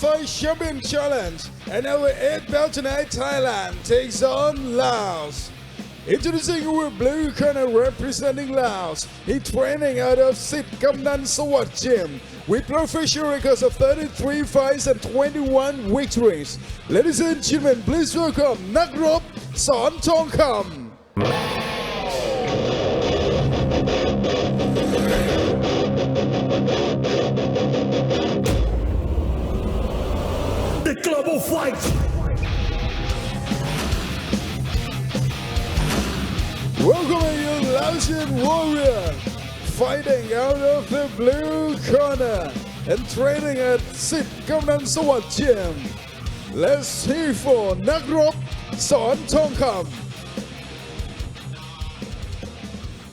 Vice Champion Challenge. And our 8 belt tonight, Thailand takes on Laos. Introducing with blue corner representing Laos. He training out of Sit Kamnan Sawat Gym with professional records of 33 fights and 21 victories. Ladies and gentlemen, please welcome Nakrop Son Tongkam. global fight. Welcome you Lousian warrior, fighting out of the blue corner and training at Sit Gamnan Gym. Let's see for Nagrop Son Tongkam.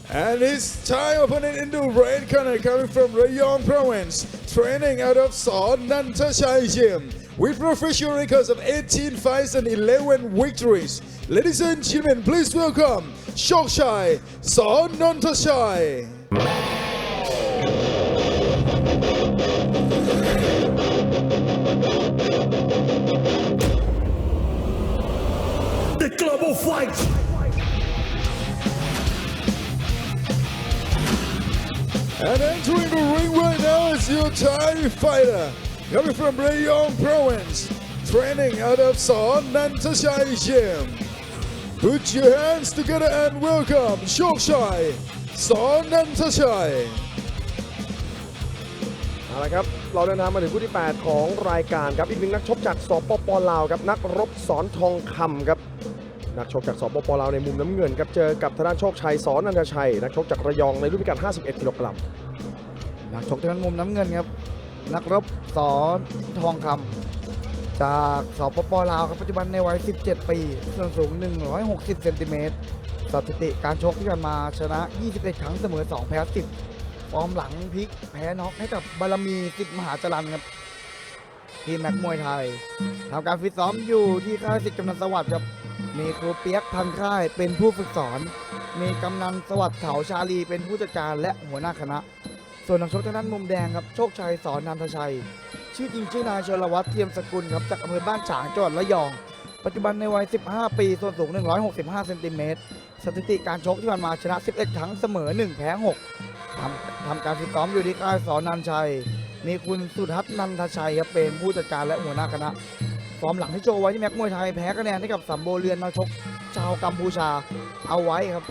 And his Thai opponent in the red corner coming from Rayong province, training out of Son Nantachai Gym with professional records of 18 fights and 11 victories. Ladies and gentlemen, please welcome Shokshai Son Nantachai. The Global Fight. And entering the ring right now is your Thai fighter coming from Rayong province, training out of Son Nantachai Gym. Put your hands together and welcome Shokshai Son Nantachai. เอาละครับ เราเดินทางมาถึงคู่ที่ 8 ของรายการครับ อีกหนึ่งนักชกจากสปปลาวครับ นักรบสอนทองคำครับ นักชกจากสปปลาวในมุมน้ำเงินครับ เจอกับธนานโชคชัยสอนนันทชัย นักชกจากระยองในรุ่นพิกัด 51 กิโลกรัม นักชกทางด้านมุมน้ำเงินครับ นักรบสอนทองคำจากสปปลาวครับปัจจุบันในวัย 17 ปีส่วนสูง 160 เซนติเมตรสถิติการชกที่ผ่านมาชนะ 21 ครั้งเสมอ 2 แพ้ 10 ฟอร์มหลังพลิกแพ้น็อกให้กับบารมีสิทธิ์มหาจรันครับ ทีมนักมวยไทยทำการฟิตซ้อมอยู่ที่ค่ายสิทธิ์กำนันสวัสดิ์ครับมีครูเปียกพันค่ายเป็นผู้ฝึกสอน มีกำนันสวัสดิ์เถาชาลีเป็นผู้จัดการและหัวหน้าคณะ ส่วนนักชกทางด้านมุมแดงครับโชคชัยสอนนันทชัย ชื่อจริงชื่อนายชลวัฒน์เทียมสกุลครับจากอำเภอบ้านฉางจังหวัดระยอง ปัจจุบันในวัย 15 ปี ส่วนสูง 165 เซนติเมตร สถิติการชกที่ผ่านมาชนะ 11 ครั้งเสมอ 1 แพ้6ทำทำการฝึกซ้อมอยู่ที่ค่ายสอนนันชัย มีคุณสุทัศน์นันทชัยครับเป็นผู้จัดการและหัวหน้าคณะ ฟอร์มหลังที่โจไว้ที่แม็กมวยไทยแพ้คะแนนให้กับสัมโบเรียนนักชกชาวกัมพูชาเอาไว้ครับ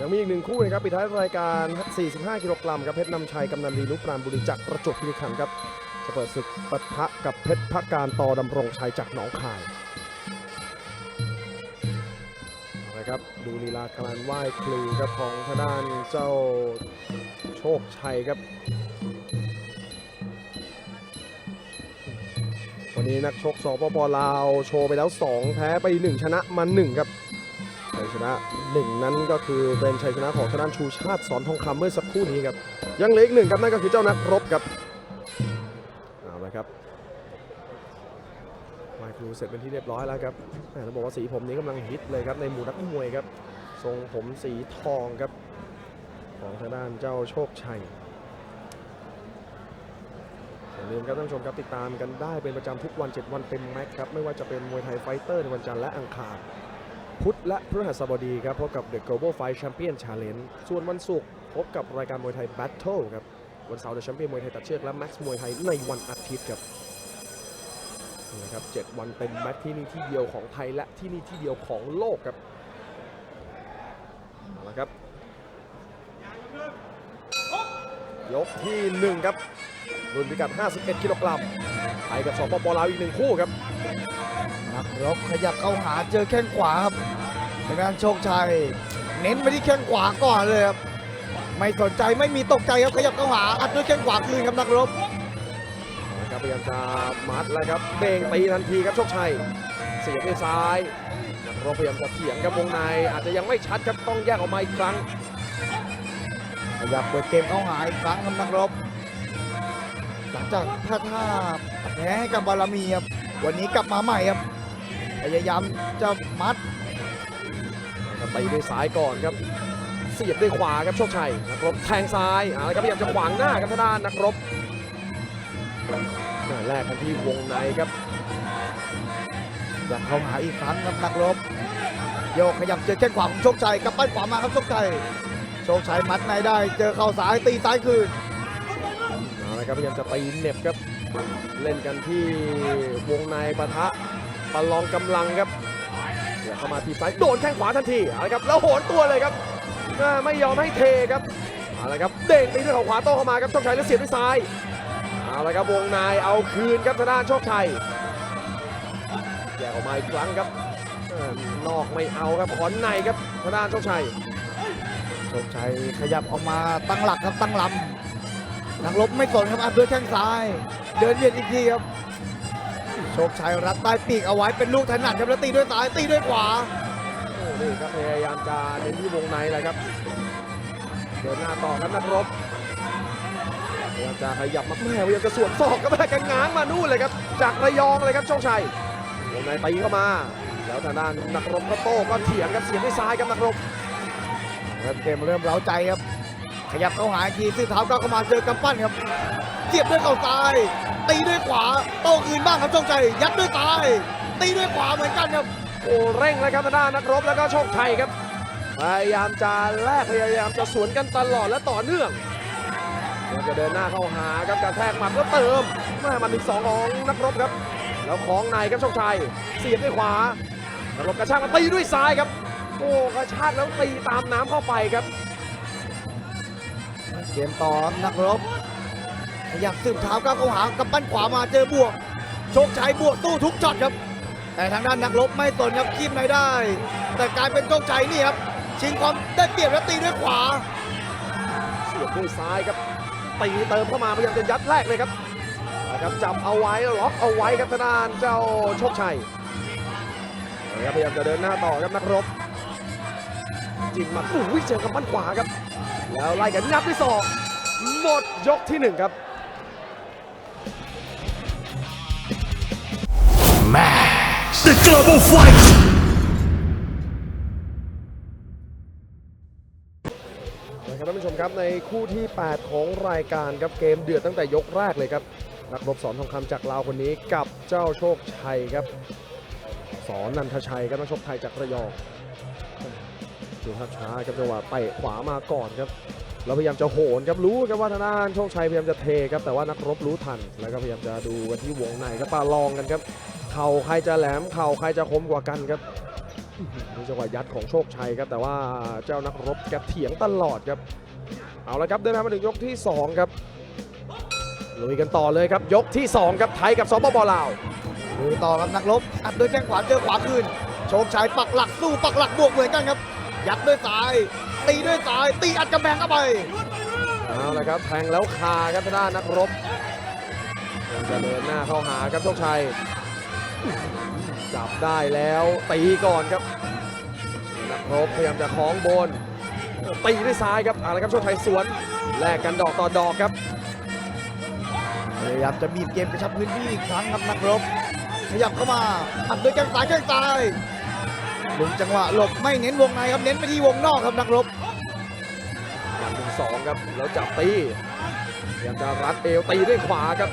ยังมีอีกหนึ่งคู่นะครับปิดท้ายรายการ 45 กิโลกรัมครับเพชรนำชัยกำนันดีนุปรานบุรีจากประจวบคีรีขันธ์ครับจะเปิดศึกปะทะกับเพชรพักการต่อดำรงชัยจากหนองคายเอาละครับดูลีลาการไหว้ครูครับของทางด้านเจ้าโชคชัยครับ วันนี้นักชกสปปลาว โชว์ไปแล้ว 2 แพ้ไป 1 ชนะมา1ครับ ชนะหนึ่งนั้นก็คือเป็นชัยชนะของทางด้านชูชาติสอนทองคำเมื่อสักครู่นี้ครับยังเหลืออีกหนึ่งครับนั่นก็คือเจ้านักรบครับเอาละครับไมค์ครูเสร็จเป็นที่เรียบร้อยแล้วครับแหม่บอกว่าสีผมนี้กำลังฮิตเลยครับในหมู่นักมวยครับทรงผมสีทองครับ ของทางด้านเจ้าโชคชัยอย่าลืมครับท่านผู้ชมครับติดตามกันได้เป็นประจำทุกวัน 7 วันเต็มแม็กซ์ครับ ไม่ว่าจะเป็นมวยไทยไฟเตอร์ในวันจันทร์และอังคาร พุธและพฤหัสบดีครับพบกับ The Global Fight Champion Challenge ส่วนวันศุกร์พบกับรายการมวยไทย Battle ครับ วันเสาร์ The Champion มวยไทยตัดเชือกและ Max มวยไทยในวันอาทิตย์ครับนี่นะครับ 7 วันเป็นแมตช์ที่นี่ที่เดียวของไทยและที่นี่ที่เดียวของโลกครับเอาละครับ ยกที่ 1 ครับรุ่นพิกัด 51 กิโลกรัมไปกับสปปลาวอีกหนึ่งคู่ครับ นักรบขยับเข้าหาเจอแข้งขวาครับทางด้านโชคชัย เน้นไปที่แข้งขวาก่อนเลยครับไม่สนใจไม่มีตกใจครับขยับเข้าหาอัดด้วยแข้งขวาคืนครับนักรบนะครับพยายามจะมัดแล้วครับเบ่งตีทันทีครับโชคชัยเสียบด้วยซ้ายนักรบพยายามจะเถียงครับวงใน อาจจะยังไม่ชัดครับต้องแยกออกมาอีกครั้งขยับเปิดเกมเข้าหาอีกครั้งครับนักรบ หลังจากพลาดท่าแพ้ให้กับบารมีครับวันนี้กลับมาใหม่ครับ พยายามจะมัดนะครับตีด้วยซ้ายก่อนครับเสียบด้วยขวาครับโชคชัยนักรบแทงซ้ายเอาละครับพยายามจะขวางหน้าครับทางด้านนักรบแรกกันที่วงในครับกลับเข้าหาอีกครั้งครับนักรบโยกขยับเจอแข้งขวาของโชคชัยกับปั้นขวามาครับโชคชัยโชคชัยมัดในได้เจอเข่าซ้ายตีซ้ายคืนเอาละครับพยายามจะตีเหน็บครับ เล่นกันที่วงในปะทะ ประลองกำลังครับเดี๋ยวเข้ามาทีซ้ายโดนแข้งขวาทันทีอาละครับแล้วโหนตัวเลยครับไม่ยอมให้เทครับอาละครับเด้งตีด้วยเข่าขวาโต้เข้ามาครับโชคชัยแล้วเสียบด้วยซ้ายอาละครับวงในเอาคืนครับทางด้านโชคชัยแยกออกมาอีกครั้งครับนอกไม่เอาครับขอนในครับทางด้านโชคชัยโชคชัยขยับออกมาตั้งหลักครับตั้งลำนักรบไม่สนครับอัดด้วยแข้งซ้าย เดินเบียดอีกทีครับ โชคชัยรัดใต้ปีกเอาไว้เป็นลูกถนัดครับแล้วตีด้วยซ้ายตีด้วยขวาโอ้นี่ครับพยายามจะเน้นที่วงในเลยครับเดินหน้าต่อครับนักรบพยายามจะขยับมาแม่พยายามจะสวนศอกก็แม่กันง้างมานู่นเลยครับ จากระยองเลยครับโชคชัยวงในตีเข้ามา แล้วทางด้านนักรบก็โต้ก็เถียงครับเสียบด้วยซ้ายครับนักรบเริ่มเกมเริ่มเร้าใจครับ ขยับเข้าหากทีซื้อเท้าก้าวเข้ามาเจอกำปั้นครับเสียบด้วยเข่าซ้าย ตีด้วยขวาโต้คืนบ้างครับโชคชัยยัดด้วยซ้ายตีด้วยขวาเหมือนกันครับโอ้เร่งเลยครับทางด้านนักรบแล้วก็โชคชัยครับพยายามจะแลกพยายามจะสวนกันตลอดและต่อเนื่องจะเดินหน้าเข้าหาครับกระแทกหมัดแล้วเติมแม่มันถึงสองของนักรบครับ แล้วของในครับโชคชัยเสียบด้วยขวานักรบกระชากมาตีด้วยซ้ายครับโอ้กระชากแล้วตีตามน้ำเข้าไปครับ เกมต่อนักรบขยับสืบเท้าก้าวเข้าหากำปั้นขวามาเจอบวกโชคชัยบวกตู้ทุกช็อตครับ แต่ทางด้านนักรบไม่สนครับคีบในได้ แต่กลายเป็นโชคชัยนี่ครับชิงความได้เปรียบแล้วตีด้วยขวาเสียบด้วยซ้ายครับตีเติมเข้ามาพยายามจะยัดแรกเลยครับนะครับจับเอาไว้ล็อกเอาไว้ครับทางด้านเจ้าโชคชัยนะครับพยายามจะเดินหน้าต่อครับนักรบจิ้มมาอุ้ยเจอกับปั้นขวาครับ แล้วไล่กันงับด้วยศอกหมดยกที่หนึ่งครับ The Global Fight! นะครับท่านผู้ชมครับในคู่ที่ 8 ของรายการครับเกมเดือดตั้งแต่ยกแรกเลยครับ นักรบสอนทองคำจากลาวคนนี้กับเจ้าโชคชัยครับ สอนนันทชัยครับนักชกไทยจากระยอง ดูภาพช้าครับจังหวะเตะขวามาก่อนครับแล้วพยายามจะโหนครับรู้ครับว่าทางด้านโชคชัยพยายามจะเทครับแต่ว่านักรบรู้ทัน แล้วก็พยายามจะดูกันที่วงในครับปาลองกันครับ เข่าใครจะแหลมเข่าใครจะคมกว่ากันครับนี่จังหวะยัดของโชคชัยครับแต่ว่าเจ้านักรบแกเถียงตลอดครับ เอาละครับเดินทางมาถึงยกที่ 2 ครับลุยกันต่อเลยครับยกที่ 2 ครับไทยกับสปปลาวดูต่อครับนักรบอัดด้วยแข้งขวาเจอขวาคืนโชคชัยปักหลักสู้ปักหลักบวกเหมือนกันครับ ยัดด้วยซ้ายตีด้วยซ้ายตีอัดกำแพงเข้าไปเอาละครับแทงแล้วคาครับทางด้านนักรบยังจะเดินหน้าเข้าหาครับโชคชัย จับได้แล้วตีก่อนครับ นักรบพยายามจะคล้องบนตีด้วยซ้ายครับเอาละครับโชคชัยสวนแลกกันดอกต่อดอกครับพยายามจะบีบเกมกระชับพื้นที่อีกครั้งครับนักรบ ขยับเข้ามาอัดด้วยแข้งซ้ายแข้งซ้าย ลุงจังหวะหลบไม่เน้นวงในครับเน้นไปที่วงนอกครับนักรบอย่างหนึ่งสองครับแล้วจับตีพยายามจะรัดเอวตีด้วยขวาครับ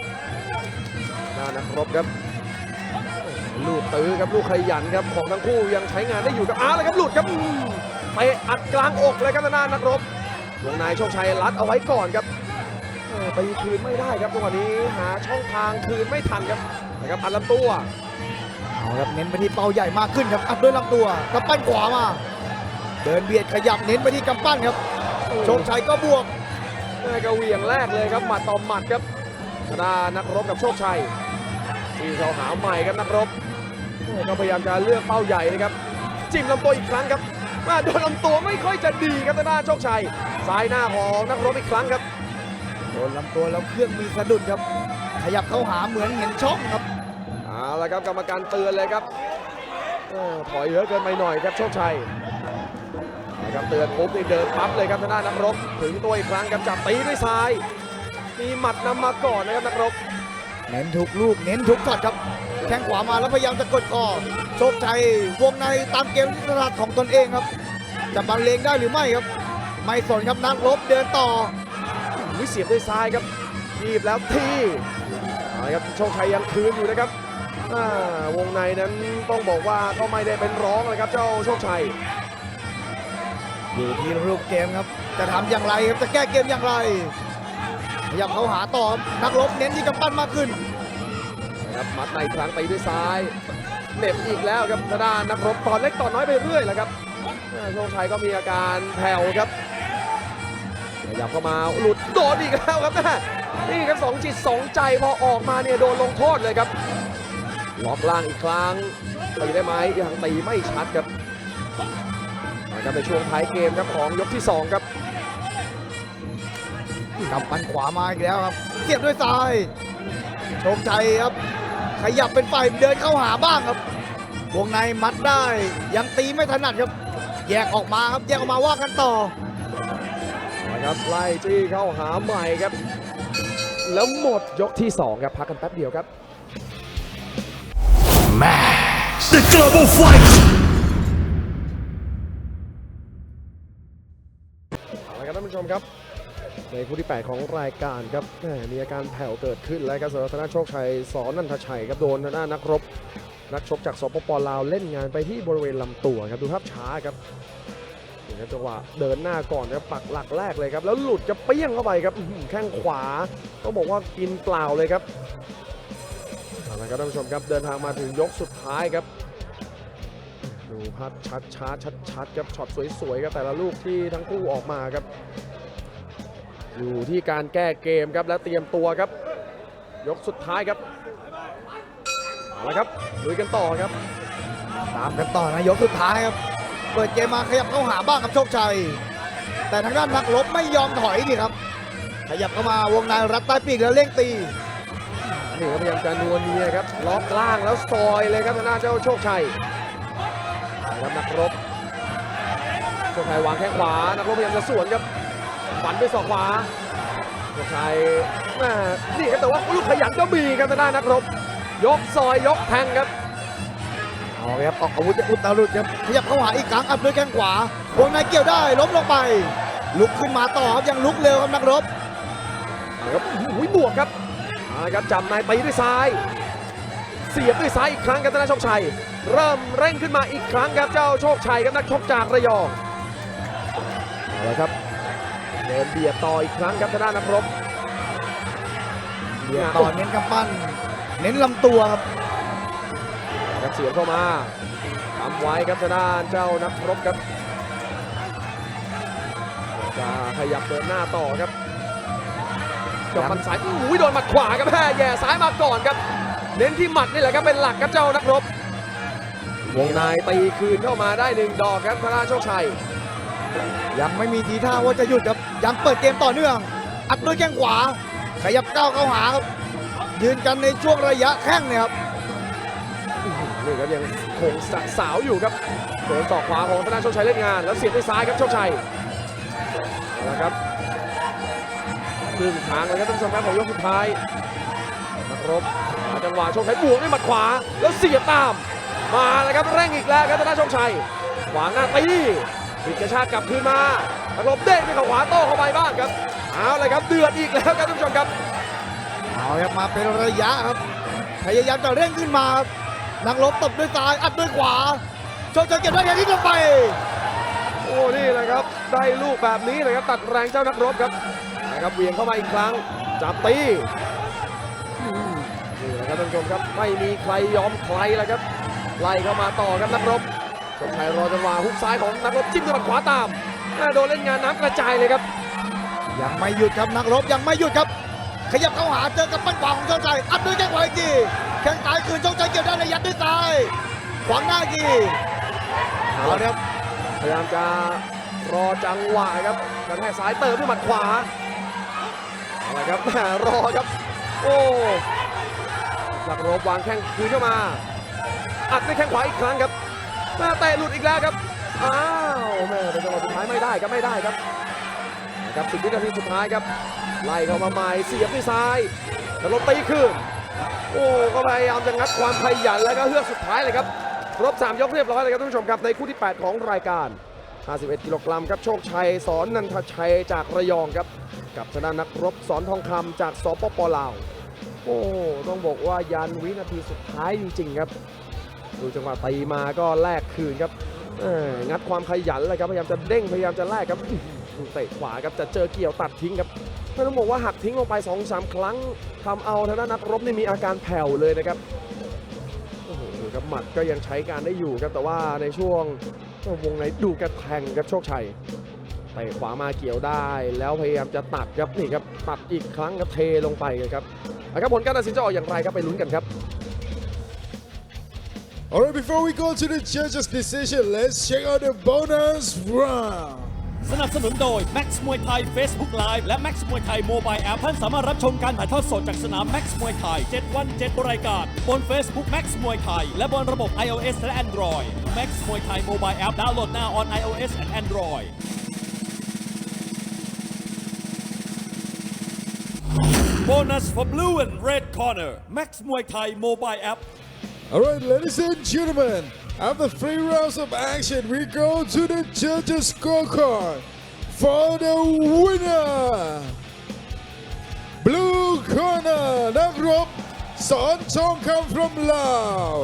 หน้านักรบครับ ลูกตื้อครับลูกขยันครับของทั้งคู่ยังใช้งานได้อยู่ครับอ้าวเลยครับหลุดครับไปอัดกลางอกเลยครับทางด้านนักรบวงในโชคชัยรัดเอาไว้ก่อนครับเออตีคืนไม่ได้ครับจังหวะนี้หาช่องทางคืนไม่ทันครับนะครับอัดลำตัว ครับเน้นไปที่เป้าใหญ่มากขึ้นครับอัดด้วยลำตัวกำปั้นขวามาเดินเบียดขยับเน้นไปที่กำปั้นครับโชคชัยก็บวกแม่กระเหวียงแรกเลยครับหมัดต่อหมัดครับทางด้านนักรบกับโชคชัยที่เขาหาใหม่ครับนักรบโอ้ก็พยายามจะเลือกเป้าใหญ่นะครับจิ้มลำตัวอีกครั้งครับมาโดนลำตัวไม่ค่อยจะดีครับทางด้านโชคชัยซ้ายหน้าของนักรบอีกครั้งครับโดนลำตัวแล้วเครื่องมีสะดุดครับ ขยับเข้าหาเหมือนเห็นช่องครับเอา ละครับกรรมการเตือนเลยครับเออถอยเยอะเกินไปหน่อยครับโชคชัยนะครับเตือนปุ๊บนี่เดินปั๊บเลยครับทางด้านนักรบถึงตัวอีกครั้งครับจับตีด้วยซ้าย มีหมัดนำมาก่อนนะครับนักรบเน้นทุกลูกเน้นทุกช็อตครับแข้งขวามาแล้วพยายามจะกดคอโชคชัยวงในตามเกมที่ถนัดของตนเองครับ จะบรรเลงได้หรือไม่ครับ ไม่สนครับนักรบเดินต่อวิเสียบด้วยซ้ายครับทีบแล้วทีเอาละครับโชคชัยยังคืนอยู่นะครับ อ่าวงในนั้นต้องบอกว่าก็ไม่ได้เป็นร้องเลยครับเจ้าโชคชัย อยู่ที่รูปเกมครับ จะทำอย่างไรครับจะแก้เกมอย่างไรพยายามเขาหาต่อครับนักรบเน้นที่กำปั้นมากขึ้นนะครับมัดในอีกครั้งไปด้วยซ้ายเหน็บอีกแล้วครับทางด้านนักรบตอนเล็กตอนน้อยไปเรื่อยแหละครับอ่าโชคชัยก็มีอาการแผ่วครับขยับเข้ามาหลุดโดนอีกแล้วครับแม่นี่ครับสองจิตสองใจพอออกมาเนี่ยโดนลงโทษเลยครับ ล็อกล่างอีกครั้งตีได้ไหมยังตีไม่ชัดครับนะครับในช่วงท้ายเกมครับของยกที่สองครับกำปั้นขวามาอีกแล้วครับเสียบด้วยซ้ายโชคชัยครับ ขยับเป็นฝ่ายเดินเข้าหาบ้างครับวงในมัดได้ยังตีไม่ถนัดครับ แยกออกมาครับแยกออกมาว่ากันต่อนะครับไล่จี้เข้าหาใหม่ครับ แล้วหมดยกที่ 2 ครับพักกันแป๊บเดียวครับ The Global Fight. เอาละครับท่านผู้ชมครับ ในคู่ที่ 8 ของรายการครับแหม่มีอาการแผ่วเกิดขึ้นแล้วครับสำหรับธนาโชคชัยสอนนันทชัยครับโดนทางด้านนักรบ นักชกจากสปปลาวเล่นงานไปที่บริเวณลำตัวครับดูภาพช้าครับนี่ครับจังหวะเดินหน้าก่อนครับปักหลักแรกเลยครับ แล้วหลุดจะเปี้ยงเข้าไปครับอื้อหือแข้งขวาต้องบอกว่ากินเปล่าเลยครับเอาละครับท่านผู้ชมครับเดินทางมาถึงยกสุดท้ายครับ ดูภาพชัดช้าชัดชัดๆครับช็อตสวยๆครับแต่ละลูกที่ทั้งคู่ออกมาครับ อยู่ที่การแก้เกมครับและเตรียมตัวครับ ยกสุดท้ายครับเอาละครับลุยกันต่อครับ ตามกันต่อนะยกสุดท้ายครับ เปิดเกมมาขยับเข้าหาบ้างครับโชคชัย แต่ทางด้านนักรบไม่ยอมถอยนี่ครับ ขยับเข้ามาวงในรัดใต้ปีกแล้วเร่งตีนี่ก็พยายามจะนวลเนียครับล็อกล่างแล้วซอยเลยครับทางด้านเจ้าโชคชัยนะ ครับนักรบโชคชัยวางแข้งขวา นักรบพยายามจะสวนครับฝันด้วยศอกขวาโชคชัยแม่นี่ครับแต่ว่าลูกขยันก็มีครับทางด้านนักรบ ยกซอยยกแทงครับเอาเลยครับออกอาวุธอุตรุดครับขยับเข้าหาอีกครั้งอัดด้วยแข้งขวาวงในเกี่ยวได้ล้มลงไป ลุกขึ้นมาต่อครับยังลุกเร็วครับนักรบเอาละครับอุ้ยบวกครับเอาละครับจับในตีด้วยซ้าย เสียบด้วยซ้ายอีกครั้งครับธนาโชคชัย เริ่มเร่งขึ้นมาอีกครั้งครับเจ้าโชคชัยครับนักชกจากระยองเอาละครับเดินเบียดต่ออีกครั้งครับทางด้านนักรบเบียดต่อเน้นกำปั้น เน้นลำตัวครับครับเสียบเข้ามาทำไว้ครับทางด้านเจ้านักรบครับ จะขยับเดินหน้าต่อครับจอบมันซ้ายอุ้ยโดนหมัดขวาครับแม่แย่ซ้ายมาก่อนครับ เน้นที่หมัดนี่แหละครับเป็นหลักครับเจ้านักรบ วงในตีคืนเข้ามาได้หนึ่งดอกครับธนาโชคชัย ยังไม่มีทีท่าว่าจะหยุดครับยังเปิดเกมต่อเนื่อง อัดด้วยแข้งขวา ขยับก้าวเข้าหาครับ ยืนกันในช่วงระยะแข้งเนี่ยครับนี่ครับยังคงสะสาวอยู่ครับโดนศอกขวาของธนาโชคชัยเล่นงาน แล้วเสียบด้วยซ้ายครับโชคชัยเอาละครับครึ่งทางเลยครับท่านผู้ชมครับของยกสุดท้ายนักรบหา จังหวะโชคชัยบวกด้วยหมัดขวาแล้วเสียบตาม มาแล้วครับเร่งอีกแล้วครับธนาโชคชัยขวางหน้าตีปิดกระชากกลับคืนมานักรบเด้งด้วยเขาขวาโต้เข้าไปบ้างครับเอาเลยครับเดือดอีกแล้วครับท่านผู้ชมครับเอาครับมาเป็นระยะครับพยายามจะเร่งขึ้นมาครับนักรบตบด้วยซ้ายอัดด้วยขวาโชคชัยเก็บได้แค่นี้ลงไป โอ้นี่แหละครับได้ลูกแบบนี้เลยครับตัดแรงเจ้านักรบครับนะครับเวียงเข้ามาอีกครั้งจับตี ครับท่านผู้ชมครับไม่มีใครยอมใครแล้วครับไล่เข้ามาต่อครับนักรบสมชายรอจังหวะฮุกซ้ายของนักรบจิ้มด้วยหมัดขวาตามแม่โดนเล่นงานน้ำกระจายเลยครับยังไม่หยุดครับนักรบยังไม่หยุดครับ ขยับเข้าหาเจอกับปั้นขวาของโชคชัยอัดด้วยแข้งขวาอีกทีแข้งซ้ายคืนโชคชัยเก็บได้เลยยัดด้วยซ้ายขวางหน้าอีกทีเอาเลยครับพยายามจะรอจังหวะครับกระแทกซ้ายเติมด้วยหมัดขวาเอาละครับแหม่รอครับ โอ้ หลักรบวางแข้งคืนเข้ามาอัดด้วยแข้งขวาอีกครั้งครับม่เตะหลุดอีกแล้วครับอ้าวแม่เป็นจังหวะสุดท้ายไม่ได้ครับไม่ได้ครับนะครับสิบวินาทีสุดท้ายครับไล่เข้ามาใหม่เสียบด้วยซ้ายแล้วลบตีคืนโอ้ก็พยายามจะงัดความขยันแล้วก็เฮือกสุดท้ายเลยครับครบ3ยกเรียบร้อยเลยครับท่านผู้ชมครับในคู่ที่ 8 ของรายการ 51 กิโลกรัมครับโชคชัยสอนนันทชัยจากระยองครับ กับชนะนักรบสอนทองคำจากสปปลาว โอ้ต้องบอกว่ายันวินาทีสุดท้ายจริงๆครับ ดูจังหวะตีมาก็แลกคืนครับงัดความขยันเลยครับพยายามจะเด้งพยายามจะแลกครับเตะขวาครับจะเจอเกี่ยวตัดทิ้งครับต้องบอกว่าหักทิ้งลงไป2อสครั้งทำเอาทางด้านนักรบนี่มีอาการแผ่วเลยนะครับโอ้โหครับหมัดก็ยังใช้การได้อยู่ครับแต่ว่าในช่วงวงในดูกระแทงครับโชคชัยเตะขวามาเกี่ยวได้ แล้วพยายามจะตัดครับนี่ครับตัดอีกครั้งครับเทลงไปเลยครับ เอาครับผลการตัดสินจะออกอย่างไรครับไปลุ้นกันครับ Alright, before we go to the judges' decision, let's check out the bonus round. สนับสนุนโดย Max มวยไทย Facebook Live และ Max มวยไทย Mobile App ท่านสามารถรับชมการถ่ายทอดสดจากสนาม Max มวยไทย 7 วัน 7 รายการ บน Facebook Max มวยไทย และบนระบบ iOS และ Android Max มวยไทย Mobile App ดาวน์โหลด now on iOS and Android Bonus for blue and red corner Max มวยไทย Mobile App Alright, ladies and gentlemen, after three rounds of action, we go to the judges' scorecard for the winner. Blue corner, นักรบสอนทองคำ from Laos.